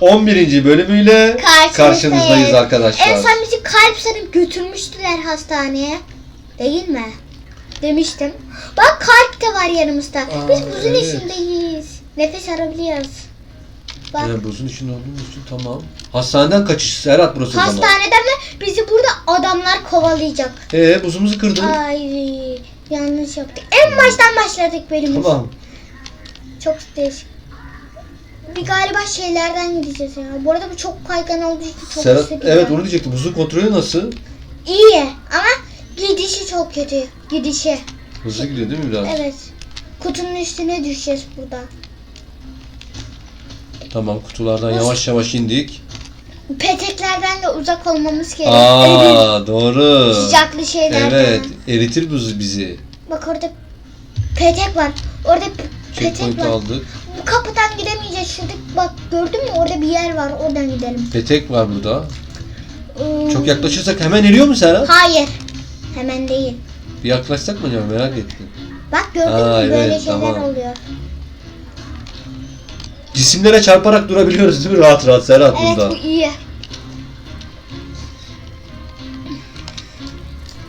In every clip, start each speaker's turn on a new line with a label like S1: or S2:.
S1: 11. bölümüyle
S2: Karşınızdayız.
S1: karşınızdayız arkadaşlar.
S2: En son bizi kalp sanıp götürmüştüler hastaneye. Değil mi? Demiştim. Bak kalp de var yanımızda.
S1: Aa,
S2: Biz buzun
S1: evet.
S2: içindeyiz. Nefes alabiliyoruz. Bak
S1: Ee, buzun içinde olduğumuz için tamam. Hastaneden kaçış Serhat burası
S2: hastaneden ve bizi burada adamlar kovalayacak.
S1: Ee buzumuzu kırdın.
S2: Ay yanlış yaptık. En baştan başladık bölümümüz.
S1: Tamam.
S2: Çok değişik. Bir galiba şeylerden gideceğiz ya. Bu arada bu çok kaygan olduğu için çok
S1: Serhat evet onu diyecektim. Buzun kontrolü nasıl?
S2: İyi ama gidişi çok kötü. Gidişi.
S1: Hızlı gidiyor değil mi biraz?
S2: Evet. Kutunun üstüne düşeceğiz burada.
S1: Tamam kutulardan yavaş yavaş indik.
S2: Peteklerden de uzak olmamız gerekiyor.
S1: Aa doğru.
S2: Sıcaklı şeylerden.
S1: Evet eritir buzu bizi.
S2: Bak orada petek var. Orada petek
S1: Checkpoint
S2: var.
S1: aldık.
S2: Bu kapıdan gidemeyeceğiz. Şurada bak gördün mü orada bir yer var. Oradan gidelim.
S1: Petek var burada.
S2: Hmm,
S1: Çok yaklaşırsak hemen eriyor mu Serhat?
S2: Hayır. Hemen değil.
S1: Bir yaklaşsak mı acaba merak ettim.
S2: Bak gördün mü böyle
S1: evet,
S2: şeyler
S1: tamam.
S2: oluyor.
S1: Cisimlere çarparak durabiliyoruz değil mi rahat rahat Serhat
S2: Evet
S1: burada?
S2: bu iyi.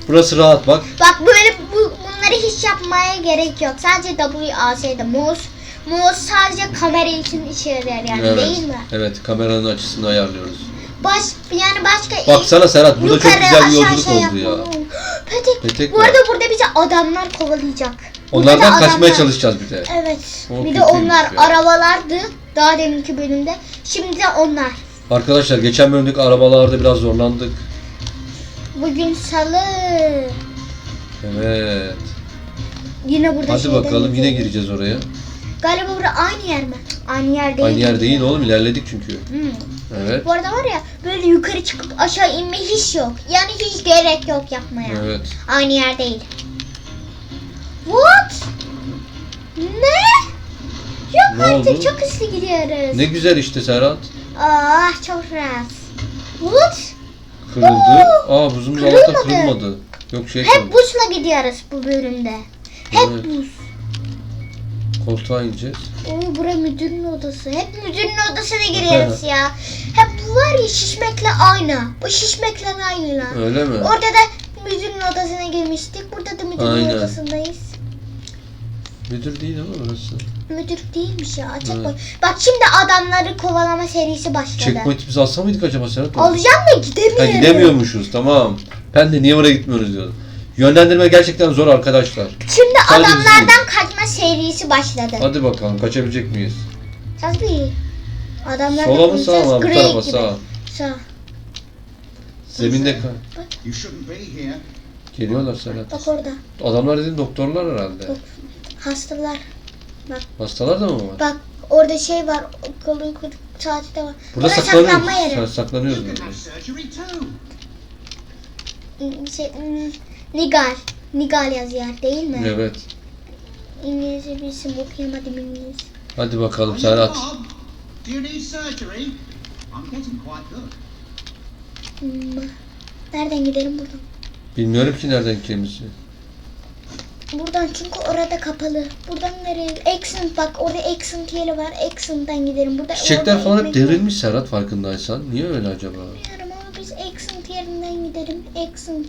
S1: Burası rahat bak.
S2: Bak böyle bu, bunları hiç yapmaya gerek yok. Sadece WAS'de mouse. Mouse sadece kamera için yarar yani
S1: evet.
S2: değil mi?
S1: Evet kameranın açısını ayarlıyoruz.
S2: Baş, yani başka
S1: Baksana Serhat burada çok güzel bir yolculuk
S2: şey
S1: oldu ya.
S2: Petek.
S1: Petek
S2: Bu
S1: var.
S2: arada burada bizi adamlar kovalayacak.
S1: Onlardan
S2: da
S1: kaçmaya
S2: adamlar-
S1: çalışacağız bir de.
S2: Evet.
S1: O
S2: bir de onlar
S1: ya.
S2: arabalardı daha deminki bölümde. Şimdi de onlar.
S1: Arkadaşlar geçen bölümdeki arabalarda biraz zorlandık.
S2: Bugün salı.
S1: Evet.
S2: Yine burada
S1: Hadi bakalım yine gireceğiz oraya.
S2: Galiba burada aynı yer mi? Aynı yer değil.
S1: Aynı yer değil oğlum ilerledik çünkü.
S2: Hmm.
S1: Evet.
S2: Bu arada var ya böyle yukarı çıkıp aşağı inme hiç yok. Yani hiç gerek yok yapmaya.
S1: Evet.
S2: Aynı yer değil. What? Ne? Yok
S1: Ne
S2: artık
S1: oldu?
S2: çok hızlı gidiyoruz.
S1: Ne güzel işte Serhat.
S2: Ah çok rahat. What?
S1: Kırıldı. Aa buzumuz Allah'tan
S2: Kırılmadı.
S1: kırılmadı. Yok şey
S2: Hep
S1: kaldı.
S2: buzla gidiyoruz bu bölümde. Hep
S1: Evet.
S2: buz.
S1: Koltuğa ineceğiz.
S2: Oy bura müdürün odası. Hep müdürün odasına giriyoruz ya. Hep bu var ya şişmekle aynı. Bu şişmekle aynı.
S1: Öyle mi?
S2: Orada da müdürün odasına girmiştik. Burada da müdürün
S1: Aynen.
S2: odasındayız.
S1: Müdür değil ama orası.
S2: Müdür değilmiş ya. Checkpoint.
S1: Evet.
S2: Bak şimdi adamları kovalama serisi başladı.
S1: Checkpoint'imizi alsa mıydık acaba Serhat?
S2: Alacağım da gidemiyorum.
S1: Ha, gidemiyormuşuz tamam. Ben de niye oraya gitmiyoruz diyordum. Yönlendirme gerçekten zor arkadaşlar.
S2: Şimdi
S1: Sadece
S2: adamlardan kaçma serisi başladı.
S1: Hadi bakalım kaçabilecek miyiz?
S2: Tabii. Adamlardan
S1: Sola mı sağa mı? Bu
S2: Grey
S1: tarafa
S2: gibi.
S1: sağa.
S2: Sağ.
S1: Zeminde ka-
S3: You shouldn't be here.
S1: Geliyorlar Serhat.
S2: Bak orada.
S1: Adamlar dediğin doktorlar herhalde.
S2: Dok- Hastalar.
S1: Hastalar da mı var?
S2: Bak orada şey var. Kolu kolu saati de var.
S1: Burada
S2: Orası
S1: saklanıyoruz.
S2: saklanma yeri.
S1: Ha, saklanıyoruz
S3: You can
S1: burada.
S3: have surgery too.
S2: Hmm, Şey, hmm, Nigal. Nigal yazıyor değil mi?
S1: Evet.
S2: İngilizce bir isim okuyamadım İngiliz.
S1: Hadi bakalım
S3: quite good.
S2: Hmm. Nereden gidelim buradan?
S1: Bilmiyorum ki nereden gideceğimizi.
S2: Buradan çünkü orada kapalı. Buradan nereye? Accent bak orada accent yeri var. Accent'tan gidelim. Burada
S1: Çiçekler falan hep devrilmiş Serhat farkındaysan. Niye öyle acaba?
S2: Bilmiyorum ama biz accent yerinden gidelim. Accent.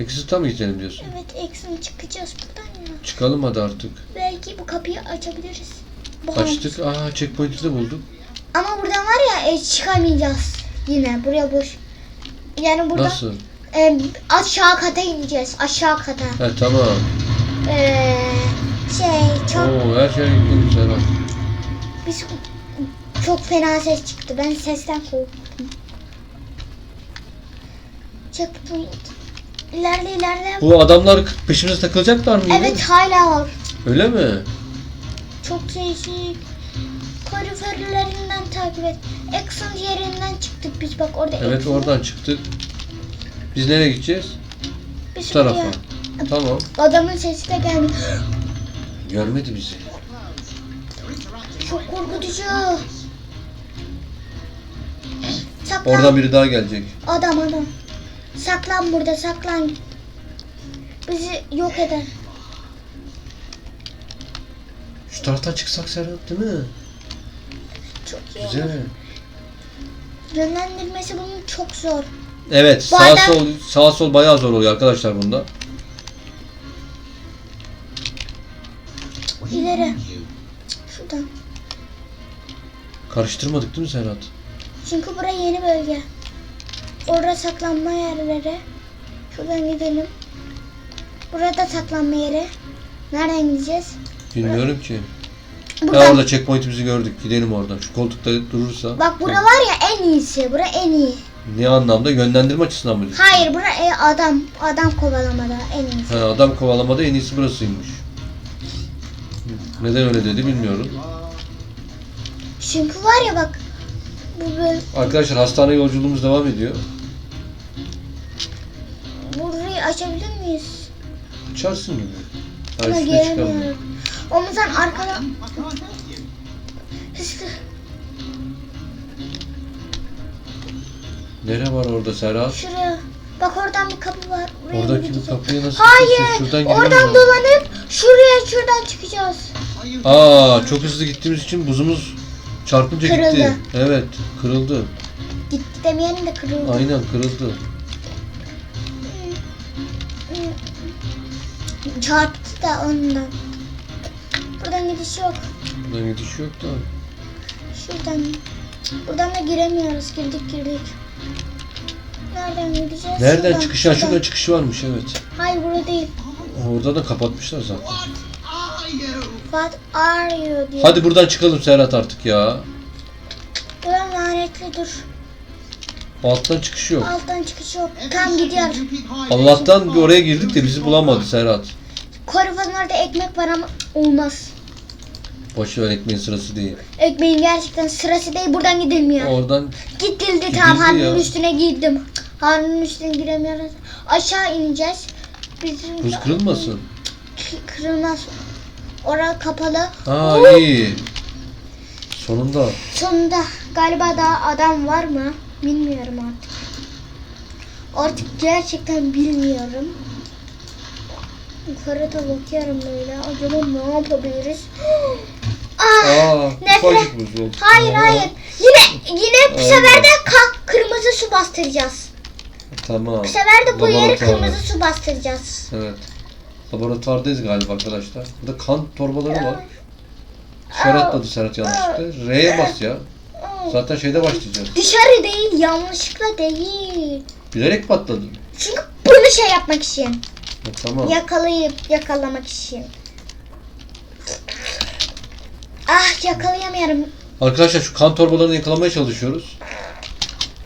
S1: Exit'a mı gidelim diyorsun?
S2: Evet accent çıkacağız buradan ya.
S1: Çıkalım hadi artık.
S2: Belki bu kapıyı açabiliriz. Bu
S1: Açtık. Aa checkpoint'i de bulduk.
S2: Ama buradan var ya e, çıkamayacağız. Yine buraya boş. Yani buradan
S1: Nasıl?
S2: e, aşağı kata ineceğiz. Aşağı kata.
S1: He tamam.
S2: Ee, şey çok
S1: Oo her şey gidiyor Serhat.
S2: biz çok fena ses çıktı. Ben sesten korktum. Checkpoint. İlerle ilerle.
S1: Bu adamlar peşimize takılacaklar mı?
S2: Evet hala var.
S1: Öyle mi?
S2: Çok değişik. Kaloriferlerinden takip et. Exxon yerinden çıktık biz bak orada.
S1: Evet
S2: Exxon-
S1: oradan çıktık. Biz nereye gideceğiz?
S2: Biz
S1: Bu tarafa.
S2: buraya-
S1: Tamam.
S2: Adamın sesi de geldi.
S1: Görmedi bizi.
S2: Çok korkutucu. Saklan.
S1: Oradan biri daha gelecek.
S2: Adam adam. Saklan burada saklan. Bizi yok eder.
S1: Şu taraftan çıksak Serhat değil mi?
S2: Çok iyi. olur.
S1: Güzel.
S2: Yönlendirmesi bunun çok zor.
S1: Evet
S2: Bu
S1: sağ
S2: arada-
S1: sol sağ sol bayağı zor oluyor arkadaşlar bunda.
S2: İleri. Şuradan.
S1: Karıştırmadık değil mi Serhat?
S2: Çünkü bura yeni bölge. Orada saklanma yerleri. Şuradan gidelim. Burada saklanma yeri. Nereden gideceğiz?
S1: Bilmiyorum ki. Ya
S2: Buradan.
S1: orada checkpoint'imizi gördük. Gidelim oradan. Şu koltukta durursa.
S2: Bak bura var ya en iyisi. Bura en iyi.
S1: Ne anlamda? Yönlendirme açısından mı? diyorsun?
S2: Hayır bura e, adam. Adam kovalamada en iyisi.
S1: Ha, adam kovalamada en iyisi burasıymış. Neden öyle dedi bilmiyorum.
S2: Çünkü var ya bak. Bu böyle,
S1: Arkadaşlar hastane yolculuğumuz devam ediyor.
S2: Açabilir miyiz?
S1: Açarsın gibi.
S2: Buna
S1: üstüne çıkalım.
S2: gelemiyorum. Arkada.
S3: Help you.
S2: Hızlı.
S1: Nere var orada Serhat?
S2: Şuraya. Bak oradan bir kapı var. Buraya mı
S1: Oradaki bir
S2: gideceğiz?
S1: kapıya nasıl
S2: Hayır.
S1: Şuradan gidelim
S2: oradan dolanıp şuraya şuradan çıkacağız.
S1: Aa çok hızlı gittiğimiz için buzumuz çarpınca gitti.
S2: Kırıldı.
S1: Evet kırıldı.
S2: Gitti demeyelim de kırıldı.
S1: Aynen kırıldı.
S2: Çarptı da ondan. Buradan gidiş yok.
S1: Buradan gidiş yok da.
S2: Şuradan. Buradan da giremiyoruz. Girdik girdik. Nereden gideceğiz?
S1: Nereden
S2: Şuradan,
S1: çıkış? Ha
S2: şuradan.
S1: şuradan çıkışı varmış evet.
S2: Hayır burada değil.
S1: Orada da kapatmışlar zaten.
S3: What are you
S2: diyor.
S1: Hadi buradan çıkalım Serhat artık ya.
S2: Buradan lanetli dur.
S1: Alttan çıkış yok.
S2: Alttan çıkış yok. Tam gidiyor.
S1: Allah'tan bir oraya girdik de bizi bulamadı Serhat.
S2: Korvanın orada ekmek var ama olmaz.
S1: Boş ver ekmeğin sırası değil.
S2: Ekmeğin gerçekten sırası değil. Buradan gidilmiyor.
S1: Oradan
S2: Gidildi
S1: Gidildi
S2: tamam
S1: ya.
S2: Harun'un üstüne giydim. Harun'un üstüne giremiyoruz. Aşağı ineceğiz. Bizim
S1: buz kırılmasın.
S2: Kırılmaz. Orası kapalı.
S1: Aa
S2: Uh!
S1: iyi. Sonunda.
S2: Sonunda galiba daha adam var mı? Bilmiyorum artık. Artık gerçekten bilmiyorum. Yukarıda bakıyorum böyle. Acaba ne yapabiliriz? ah,
S1: Aa
S2: nefret.
S1: ufacık buz oldu.
S2: Hayır
S1: Aa,
S2: hayır. Yine yine bu sefer de ka- kırmızı su bastıracağız.
S1: Tamam.
S2: Bu sefer de bu yeri kırmızı su bastıracağız.
S1: Evet. Laboratuvardayız galiba arkadaşlar. Burada kan torbaları var. Dışarı atladı Serhat yanlışlıkla. R'ye bas ya. Zaten şeyde başlayacağız.
S2: Dışarı değil, yanlışlıkla değil.
S1: Bilerek patladı.
S2: Çünkü bunu şey yapmak için.
S1: Ha, tamam.
S2: Yakalayıp yakalamak için. Ah yakalayamıyorum.
S1: Arkadaşlar şu kan torbalarını yakalamaya çalışıyoruz.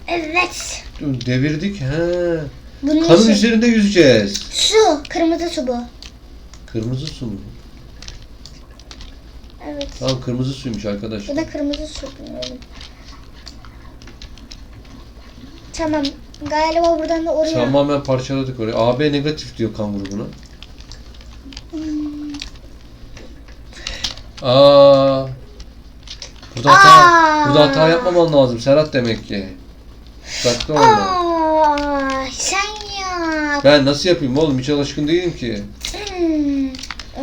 S2: Evet.
S1: Devirdik. He.
S2: Bunun
S1: Kanın
S2: için.
S1: üzerinde yüzeceğiz.
S2: Su. Kırmızı su bu.
S1: Kırmızı su mu?
S2: Evet.
S1: Tamam kırmızı suymuş arkadaşlar.
S2: Bu da kırmızı su. bilmiyorum. Tamam. Galiba buradan da oraya.
S1: Tamamen parçaladık orayı. AB negatif diyor kan grubuna. Aa. Burada hata,
S2: Aa.
S1: burada hata yapmaman lazım Serhat demek ki. Dikkatli.
S2: Aa, sen yap.
S1: Ben nasıl yapayım oğlum hiç alışkın değilim ki.
S2: Hmm,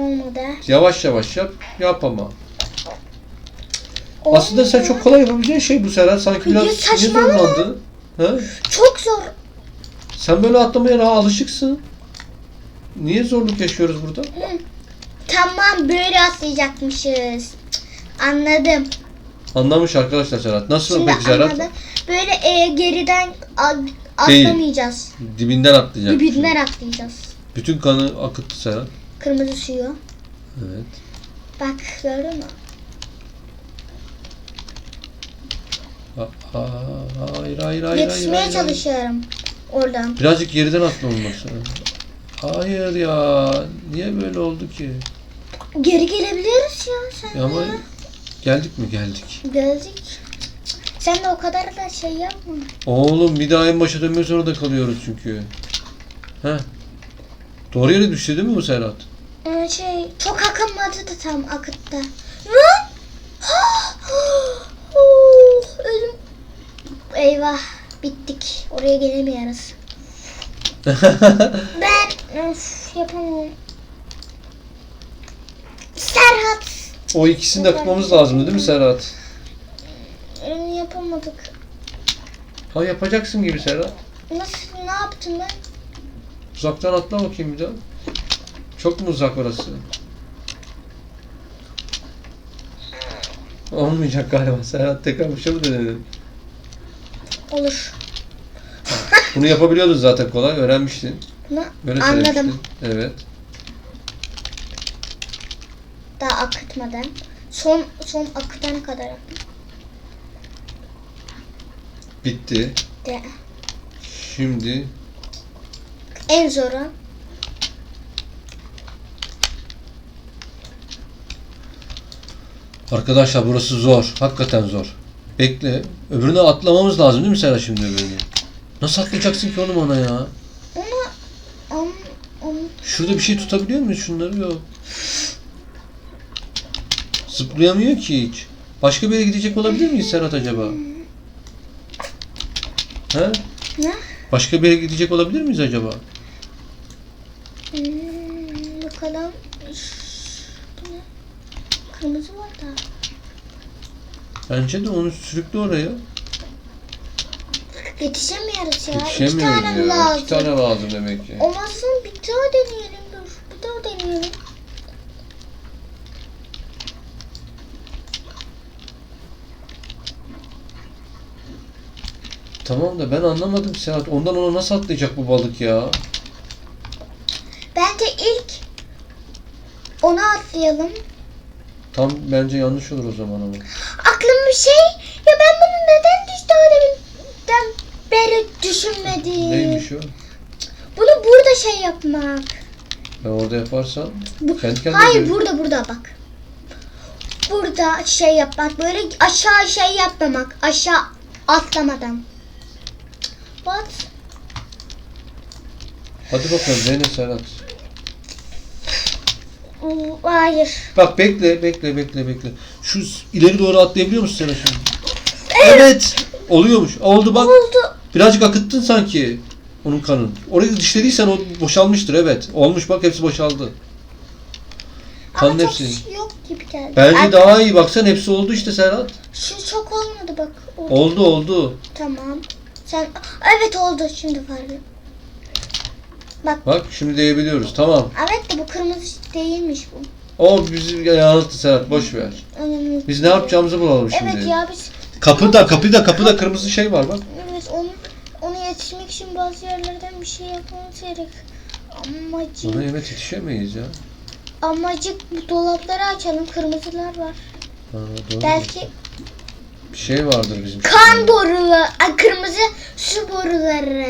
S2: olmadı.
S1: Yavaş yavaş yap, yap ama. Aslında sen çok kolay yapabileceğin şey bu Serhat. Sanki biraz niye
S2: saçmalama.
S1: zorlandın? Ha?
S2: Çok zor.
S1: Sen böyle atlamaya daha alışıksın. Niye zorluk yaşıyoruz burada?
S2: Tamam böyle atlayacakmışız. Anladım.
S1: Anlamış arkadaşlar Serhat. Nasıl
S2: Şimdi
S1: peki Serhat?
S2: anladım. Böyle e, geriden a- atlamayacağız.
S1: Dibinden atlayacak.
S2: Dibinden atlayacağız.
S1: Bütün kanı akıttı Serhat.
S2: Kırmızı suyu.
S1: Evet.
S2: Bak gördün mü?
S1: Aa, hayır hayır hayır.
S2: Yetişmeye
S1: hayır, hayır.
S2: çalışıyorum. Oradan.
S1: Birazcık geriden atla olması. Hayır ya. Niye böyle oldu ki?
S2: Geri gelebiliriz ya sen.
S1: Ya ama
S2: ya.
S1: geldik mi geldik.
S2: Geldik. Sen de o kadar da şey yapma.
S1: Oğlum bir daha en başa dönmek zorunda kalıyoruz çünkü. Heh. Doğru yere düştü değil mi bu Serhat?
S2: Ee, şey çok akınmadı da tam akıttı. Eyvah bittik. Oraya gelemiyoruz. Ben of, yapamam. Serhat.
S1: o ikisini de akıtmamız lazımdı değil mi Serhat?
S2: Ürünü yapamadık.
S1: Ha yapacaksın gibi Serhat.
S2: Nasıl ne yaptım ben?
S1: Uzaktan atla bakayım bir daha. Çok mu uzak orası? Olmayacak galiba. Serhat tekrar bir şey mi denedin?
S2: Olur.
S1: Bunu yapabiliyordun zaten kolay. Öğrenmiştin.
S2: Bunu
S1: Böyle
S2: anladım.
S1: söylemiştin. Evet.
S2: Daha akıtmadan. Son son akıtana kadar.
S1: Bitti.
S2: De.
S1: Şimdi
S2: En zoru.
S1: arkadaşlar burası zor. Hakikaten zor. Bekle. Öbürüne atlamamız lazım değil mi Serhat şimdi öbürüne? Nasıl atlayacaksın ki oğlum ona ya?
S2: Onu on, on,
S1: Şurada bir şey tutabiliyor muyuz şunları? Yok. Zıplayamıyor ki hiç. Başka bir yere gidecek olabilir miyiz Serhat acaba? He?
S2: ne?
S1: Başka bir yere gidecek olabilir miyiz acaba?
S2: Hmm, bakalım. Kırmızı.
S1: Bence de onu sürükle oraya.
S2: Yetişemiyoruz ya. İki
S1: Yetişemiyoruz
S2: tane
S1: ya.
S2: lazım.
S1: İki tane lazım demek ki.
S2: Olmazsa bir daha deneyelim dur. Bir daha deneyelim.
S1: Tamam da ben anlamadım Serhat. Ondan ona nasıl atlayacak bu balık ya?
S2: Bence ilk onu atlayalım.
S1: Tam bence yanlış olur o zaman ama.
S2: Şey. Ya ben bunu neden hiç daha deminden beri düşünmedim.
S1: Neymiş o?
S2: Bunu burada şey yapmak.
S1: Ben orada yaparsam
S2: Bu,
S1: kendi kendine
S2: hayır
S1: gelir.
S2: burada burada bak. Burada şey yapmak böyle aşağı şey yapmamak aşağı atlamadan. What?
S1: Hadi bakalım dene Serhat.
S2: Hayır.
S1: Bak bekle bekle bekle bekle. Şu ileri doğru atlayabiliyor musun Serhat şimdi? Evet. Oluyormuş. Oldu bak.
S2: Oldu.
S1: Birazcık akıttın sanki onun kanın. Orayı dişlediysen o boşalmıştır evet. Olmuş bak hepsi boşaldı. Kanın
S2: Ama
S1: hepsi.
S2: çok yok gibi geldi.
S1: Bence
S2: Ay,
S1: daha iyi baksan hepsi oldu işte Serhat.
S2: Şu çok olmadı bak. Oldu.
S1: Oldu oldu.
S2: Tamam. Sen evet oldu şimdi fark ettim.
S1: Bak şimdi diyebiliyoruz. Tamam.
S2: Evet de bu kırmızı değilmiş bu.
S1: O bizi yanılttı Serhat boş ver.
S2: Önemli.
S1: Biz ne yapacağımızı bulalım şimdi.
S2: Evet ya biz
S1: Kapıda kapıda kapıda kırmızı şey var bak.
S2: evet onu onu yetişmek için bazı yerlerden bir şey yapmamız gerek. Amacı
S1: Ona evet yetişemeyiz ya.
S2: amacık bu dolapları açalım. Kırmızılar var.
S1: Ha, doğru.
S2: Belki
S1: Bir şey vardır bizim.
S2: kan boruları, ay kırmızı su boruları.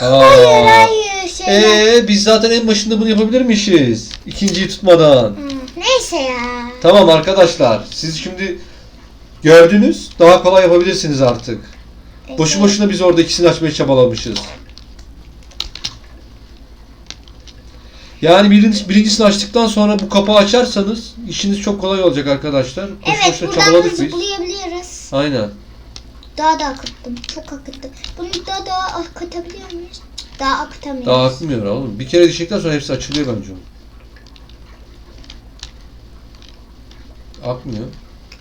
S1: Aa.
S2: Hayır hayır şeyler.
S1: Ee biz zaten en başında bunu yapabilirmişiz. İkinciyi tutmadan.
S2: Hı, neyse ya.
S1: Tamam arkadaşlar. Siz şimdi gördünüz. Daha kolay yapabilirsiniz artık. Boşu boşuna biz orada ikisini açmaya çabalamışız. Yani birinci, birincisini açtıktan sonra bu kapağı açarsanız işiniz çok kolay olacak arkadaşlar. Boşu
S2: Evet
S1: boşuna
S2: buradan da
S1: çabaladık biz. Aynen.
S2: Daha da akıttım. Çok akıttım. Bunu daha da akıtabiliyor muyuz? Daha akıtamıyoruz.
S1: Daha akmıyor oğlum. Bir kere düşecekten sonra hepsi açılıyor bence onun. Akmıyor.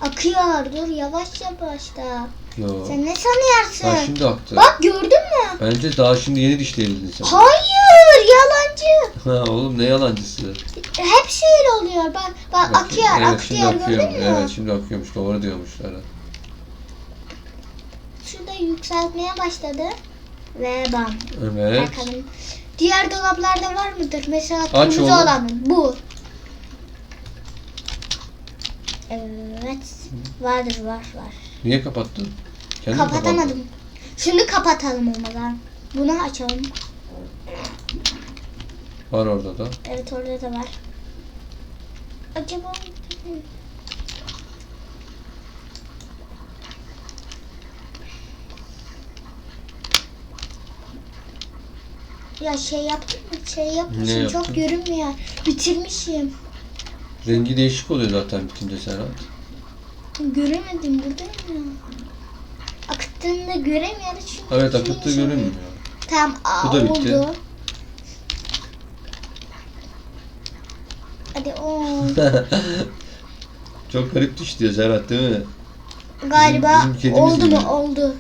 S2: Akıyor. Dur yavaş yavaş da.
S1: Yo.
S2: Sen ne sanıyorsun?
S1: Ha şimdi aktı.
S2: Bak gördün mü?
S1: Bence daha şimdi yeni dişleyebildin sen.
S2: Hayır yalancı.
S1: Ha oğlum ne yalancısı.
S2: Hepsi öyle oluyor. Bak bak
S1: Bak,
S2: akıyor
S1: evet şimdi
S2: akıyor
S1: akıyor.
S2: gördün mü?
S1: Evet şimdi akıyormuş. Doğru diyormuş Serhat.
S2: Şurada yükseltmeye başladı. Ve bam.
S1: Evet.
S2: Bakalım. Diğer dolaplarda var mıdır? Mesela
S1: Aç
S2: kırmızı
S1: oğlum.
S2: olan bu. Evet. Vardır var var.
S1: Niye kapattın? Kendin kapattın?
S2: Kapatamadım. Şunu kapatalım olmadan. Bunu açalım.
S1: Var orada da.
S2: Evet orada da var. Acaba Ya şey yaptım mı? Şey yapmışım çok görünmüyor. Bitirmişim.
S1: Rengi değişik oluyor zaten bitince Serhat.
S2: Göremedim buradayım ya. Akıttığında göremiyoruz çünkü.
S1: Evet
S2: şeyin
S1: akıttığı
S2: içinde.
S1: görünmüyor.
S2: Tamam aa,
S1: Bu da bitti.
S2: oldu. Hadi o
S1: Çok garip düştü ya Serhat değil mi?
S2: galiba
S1: bizim kedimiz
S2: oldu
S1: gibi.
S2: mu oldu.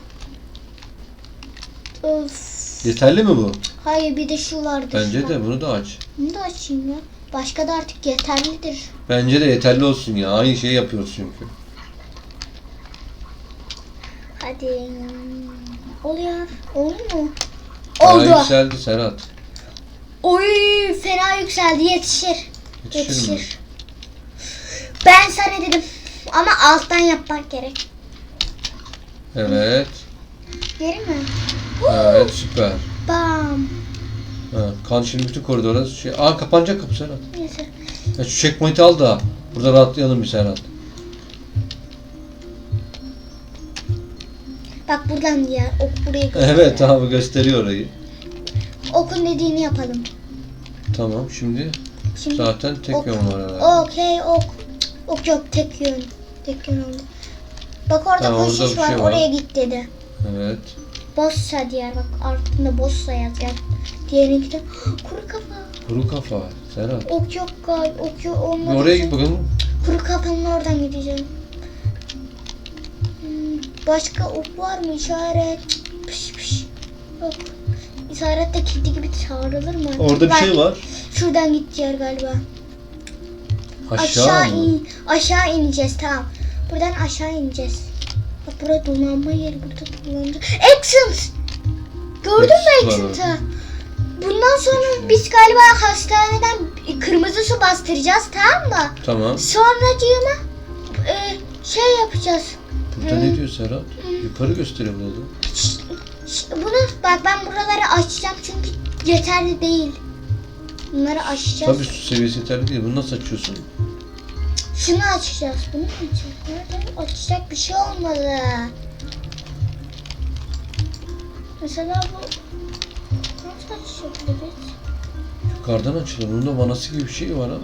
S2: Öf.
S1: Yeterli mi bu?
S2: Hayır bir de şu vardı.
S1: Bence de bunu da aç.
S2: Bunu da açayım ya. Başka da artık yeterlidir.
S1: Bence de yeterli olsun ya. Aynı şeyi yapıyoruz çünkü.
S2: Hadi. Oluyor. Oldu mu? Oldu.
S1: yükseldi Serhat.
S2: Oy fena yükseldi yetişir.
S1: Yetişir mi?
S2: Yetişir. Ben sana dedim. Ama alttan yapmak gerek.
S1: Evet.
S2: Geri mi?
S1: Evet süper.
S2: Bam.
S1: Ha, kan şimdi bütün koridora şey... Aa kapanacak kapı Serhat.
S2: Neyse.
S1: Ya şu checkpoint'i al da burada rahatlayalım bir Serhat.
S2: Bak buradan diğer ok buraya götür.
S1: Evet abi gösteriyor orayı.
S2: Okun dediğini yapalım.
S1: Tamam şimdi
S2: Şimdi
S1: zaten tek
S2: ok.
S1: yön var herhalde.
S2: Okey ok. Ok yok tek yön. Tek yön oldu. Bak orada
S1: Tamam, orada
S2: koşuş
S1: bir
S2: var.
S1: şey var.
S2: Oraya git dedi.
S1: Evet.
S2: Bossa diğer bak altında bossa yazıyor. Diğerinki de kuru kafa.
S1: Kuru kafa Serhat.
S2: Ok yok galiba. Ok yok olmadı.
S1: oraya git bakalım.
S2: Kuru kafanın oradan gideceğim. Hmm, Başka ok var mı işaret? Pış pış. Yok. İşaret de kedi gibi çağrılır mı?
S1: Orada bir şey var.
S2: Şuradan gideceğiz galiba.
S1: Aşağı, mı?
S2: in, aşağı ineceğiz tamam. Buradan aşağı ineceğiz. Bak burada dolanma yeri burada dolanma. Accent! Gördün mü Accent'ı? Bundan sonra biz galiba hastaneden kırmızı su bastıracağız tamam mı?
S1: Tamam.
S2: Sonracığıma e, şey yapacağız.
S1: Burada
S2: Hı.
S1: ne diyor Serhat? Yukarı gösteriyor
S2: şş, bunu bak ben buraları açacağım çünkü yeterli değil. Bunları açacağız.
S1: Tabii su seviyesi yeterli değil. Bunu nasıl açıyorsun?
S2: Şunu açacağız. Bunu mu açacağız? Nerede? Açacak bir şey olmalı. Mesela bu nasıl açabiliriz?
S1: Yukarıdan açılıyor. Bunun da vanası gibi bir şey var ama.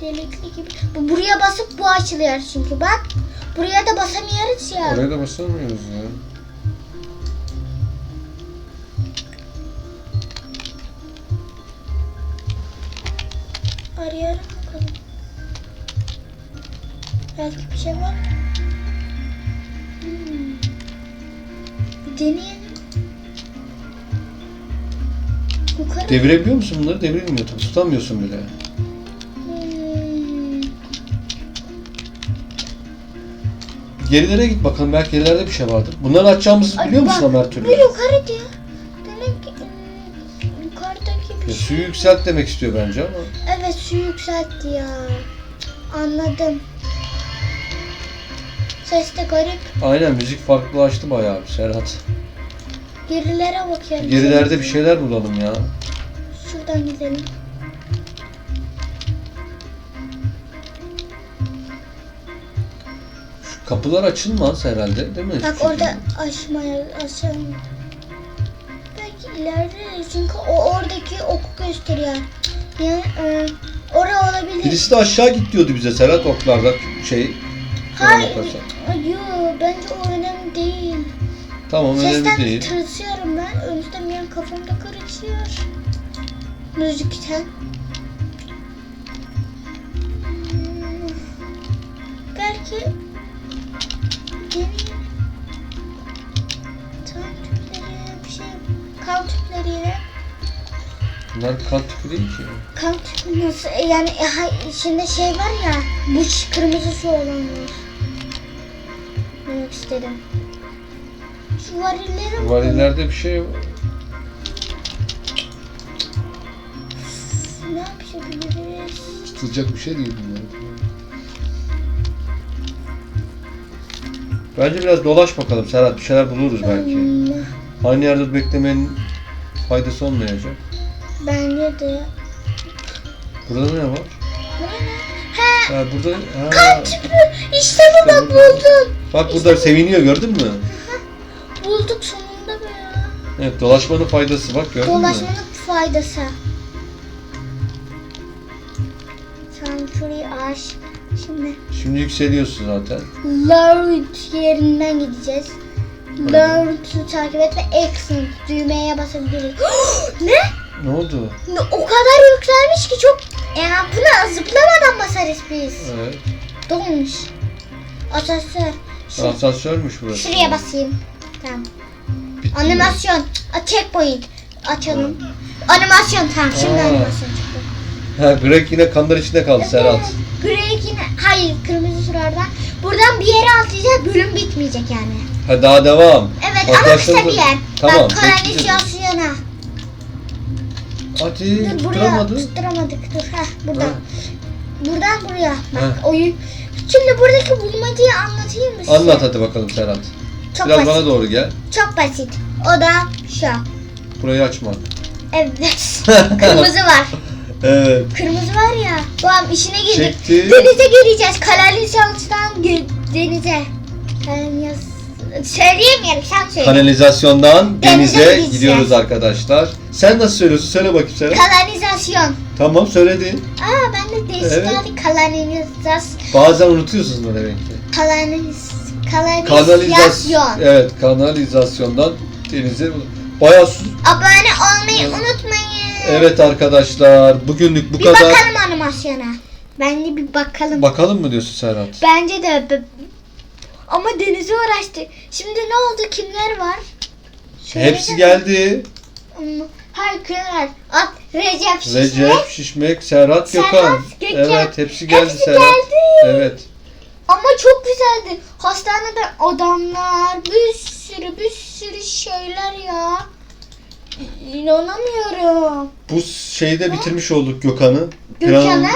S2: Delikli gibi. Bu buraya basıp bu açılıyor çünkü bak. Buraya da basamıyoruz ya.
S1: Oraya da basamıyoruz ya.
S2: Bakalım. Belki bir şey var. Hmm. Bir deneyelim. Yukarı.
S1: Devirebiliyor musun bunları? Devrilmiyor tabii. Tutamıyorsun bile.
S2: Hmm.
S1: Gerilere git bakalım. Belki gerilerde bir şey vardır. Bunları açacağımızı
S2: Ay,
S1: biliyor musun
S2: bak,
S1: ama her türlü?
S2: Bu yukarı diyor. Demek ki hmm, yukarıdaki bir
S1: Ya,
S2: şey.
S1: suyu yükselt demek istiyor bence ama.
S2: Evet suyu yükseltti ya. Anladım. Ses de garip.
S1: Aynen müzik farklılaştı bayağı bir Serhat.
S2: Gerilere bakıyorum.
S1: Gerilerde bir şeyler bulalım ya.
S2: Şuradan gidelim.
S1: Şu kapılar açılmaz herhalde değil mi?
S2: Bak
S1: Hiçbir
S2: orada aşmaya aşağı. Belki ileride çünkü o oradaki oku gösteriyor. Yani e, ora olabilir.
S1: Birisi de aşağı git diyordu bize Serhat oklarda şey.
S2: Hayır.
S1: Bakarsan.
S2: Yok bence o önemli değil.
S1: Tamam önemli
S2: Sesten
S1: değil.
S2: tırsıyorum ben. An kafamda karışıyor. Müzikten. Hmm, Belki deneyim. Bir şey. Kan tüpleriyle.
S1: Bunlar kan tüpü değil ki.
S2: Kan tüpü nasıl? Yani e, içinde şey var ya. Bu kırmızı su olanlar. Demek istedim. Şu varilleri mi?
S1: Varillerde bir şey var.
S2: Ne yapabiliriz?
S1: Tutulacak bir şey değil bunlar. Bence biraz dolaş bakalım Serhat. Bir şeyler buluruz belki.
S2: Hmm,
S1: Aynı yerde beklemenin faydası olmayacak.
S2: bence de.
S1: Burada ne var?
S2: Bu
S1: Ha, burada ha,
S2: kan tüpü. İşte burada
S1: burada.
S2: buldum.
S1: Bak burada seviniyor gördün mü?
S2: Bulduk sonunda be ya.
S1: Evet dolaşmanın faydası bak gördün mü?
S2: Dolaşmanın faydası. Sen şurayı aç. Şimdi
S1: Şimdi yükseliyorsun zaten.
S2: Lord yerinden gideceğiz. Lord'u takip et ve Accent düğmeye basabiliriz. ne?
S1: Ne oldu?
S2: Ne- O kadar yükselmiş ki çok... Ya buna zıplamadan basarız biz.
S1: Evet.
S2: Dolmuş. Asansör. Şu-
S1: Asansörmüş burası.
S2: Şuraya basayım. Tamam.
S1: Bitti mi?
S2: Animasyon. A, checkpoint. Açalım. Animasyon tamam şimdi
S1: Aa.
S2: animasyon çıktı.
S1: Ha, Greg yine kanlar içinde kaldı Serhat.
S2: Greg yine hayır kırmızı surlardan. Buradan bir yere atlayacağız bölüm bitmeyecek yani.
S1: Ha daha devam.
S2: Evet ama kısa
S1: Arkadaşlarımız-
S2: bir yer.
S1: Tamam.
S2: Bak
S1: bekliyoruz.
S2: kanalizasyona.
S1: Hadi
S2: Dur buraya
S1: tutturamadı.
S2: tutturamadık. Dur ha buradan.
S1: Ha.
S2: Buradan buraya. Bak
S1: Ha.
S2: oyun. Şimdi buradaki bulmacayı anlatayım mı size?
S1: Anlat hadi bakalım Serhat.
S2: Çok
S1: Biraz
S2: basit.
S1: bana doğru gel.
S2: Çok basit. O da şu.
S1: Burayı açmak.
S2: Evet. Kırmızı var.
S1: Evet.
S2: Kırmızı var ya. Babam işine girdik. Denize gireceğiz. Kanalizasyondan ge- denize. Kanaliz... Söyleyemeyelim sen söyle.
S1: Kanalizasyondan
S2: Denize
S1: denize
S2: gideceğiz.
S1: gidiyoruz arkadaşlar. Sen nasıl söylüyorsun? Söyle bakayım Serhat.
S2: Kanalizasyon.
S1: Tamam söyledin.
S2: Aa ben de değişik
S1: Evet.
S2: geldi. Kanalizasyon.
S1: Bazen unutuyorsunuz bunu demek ki.
S2: Kanaliz...
S1: Kanalizasyon.
S2: Kanalizasyon.
S1: Evet kanalizasyondan denize. Bayağı su.
S2: Abone olmayı unutmayın.
S1: Evet arkadaşlar bugünlük bu
S2: Bir
S1: kadar.
S2: bakalım animasyona. Bence bir bakalım.
S1: Bakalım mı diyorsun Serhat?
S2: Bence de. be- Ama denize uğraştı. Şimdi ne oldu? Kimler var? Söyle
S1: Hepsi
S2: de-
S1: geldi.
S2: Hmm? At Recep Şişme.
S1: Recep, Şişmek, Serhat,
S2: Serhat,
S1: Gökhan.
S2: Gökhan.
S1: Evet hepsi geldi
S2: Hepsi
S1: Serhat.
S2: geldi.
S1: Evet.
S2: Ama çok güzeldi. Hastanede adamlar bir sürü bir sürü şeyler ya. İnanamıyorum.
S1: Bu şeyde bitirmiş olduk Gökhan'ı.
S2: Gökhan'ı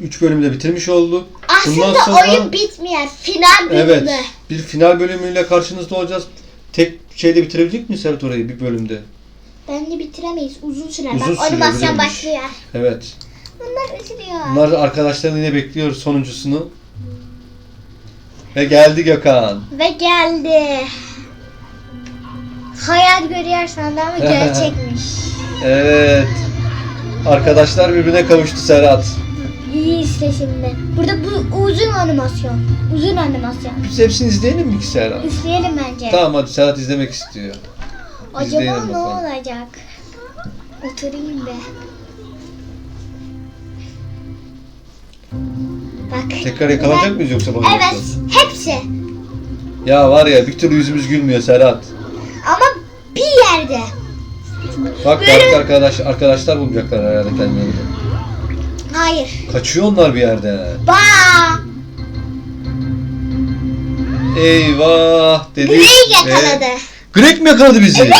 S1: 3 bölümde bitirmiş olduk.
S2: aslında
S1: Bundan sonra-
S2: oyun bitmiyor. Final bölümü.
S1: Evet. Bir final bölümüyle karşınızda olacağız. Tek şeyde bitirebilecek miyiz Serhat orayı bir bölümde?
S2: Bence bitiremeyiz. Uzun sürer.
S1: Uzun
S2: Bak animasyon başlıyor.
S1: Evet.
S2: Bunlar üzülüyor.
S1: Bunlar arkadaşlarını yine bekliyoruz sonuncusunu. Ve geldi Gökhan.
S2: Ve geldi. Hayal görüyor sandı ama gerçekmiş.
S1: Evet. Arkadaşlar birbirine kavuştu Serhat.
S2: İyi işte şimdi. Burada bu uzun animasyon. Uzun animasyon.
S1: Biz hepsini izleyelim mi ki Serhat?
S2: Üfleyelim bence.
S1: Tamam hadi Serhat izlemek istiyor.
S2: Acaba
S1: izleyelim
S2: ne
S1: bakalım.
S2: olacak? Oturayım be. Bak.
S1: Tekrar yakalanacak
S2: Ben-
S1: mıyız yoksa bana
S2: Evet. Hepsi.
S1: Ya var ya bir türlü yüzümüz gülmüyor Serhat.
S2: Ama bir yerde.
S1: Bak
S2: Böyle-
S1: arkadaş, arkadaşlar bulacaklar herhalde kendilerini.
S2: Hayır.
S1: Kaçıyor onlar bir yerde.
S2: Ba.
S1: Eyvah dedik.
S2: Grey yakaladı.
S1: ve- Greg mi yakaladı bizi?
S2: Evet.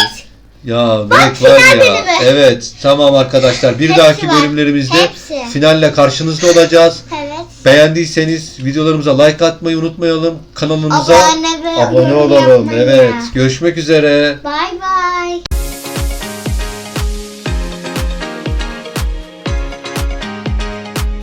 S1: Ya
S2: Bak,
S1: Greg var
S2: final
S1: ya.
S2: bölümü.
S1: Evet tamam arkadaşlar. Bir
S2: Hepsi
S1: dahaki
S2: var.
S1: bölümlerimizde
S2: Hepsi.
S1: finalle karşınızda olacağız.
S2: Evet.
S1: Beğendiyseniz videolarımıza like atmayı unutmayalım. Kanalımıza
S2: Abone
S1: abone olalım. Evet. Görüşmek üzere.
S2: Bye bye.